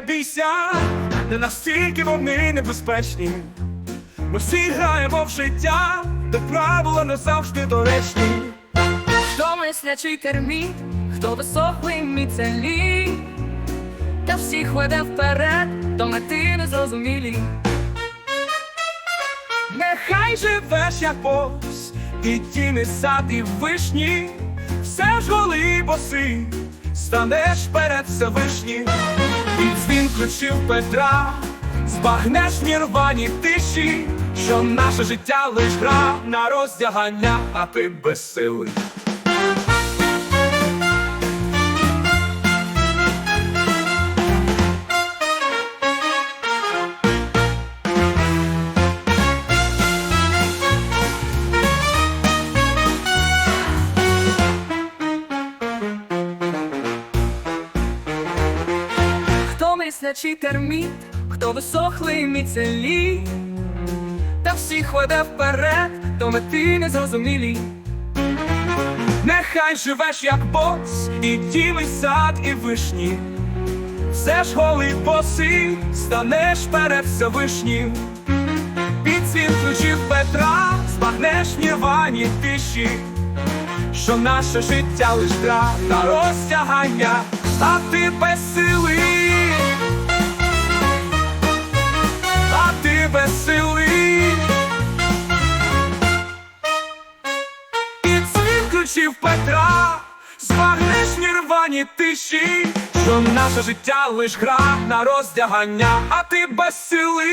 бійся, не настільки вони небезпечні. Ми всі граємо в життя, де правила не завжди доречні. Хто мислячий терміт, хто висохлий міцелій, та всіх веде вперед, до мети незрозумілі. Нехай живеш як бос, і тіни сад і вишні, все ж голий боси, станеш перед Всевишнім, і дзвін ключів Петра, збагнеш нірвані тиші, що наше життя лиш гра на роздягання, а ти безсилий. Хто терміт, хто висохлий міцелій, та всіх веде вперед, до мети незрозумілі. Нехай живеш як бос, і діли сад і вишні. Все ж голий боси, станеш перед Всевишнім. Під світ ключів Петра, збагнеш нірвані тиші, що наше життя лиш гра на розтягання, а ти без ключів Петра звагнеш в нірвані тиші Що наше життя лиш гра на роздягання А ти без сили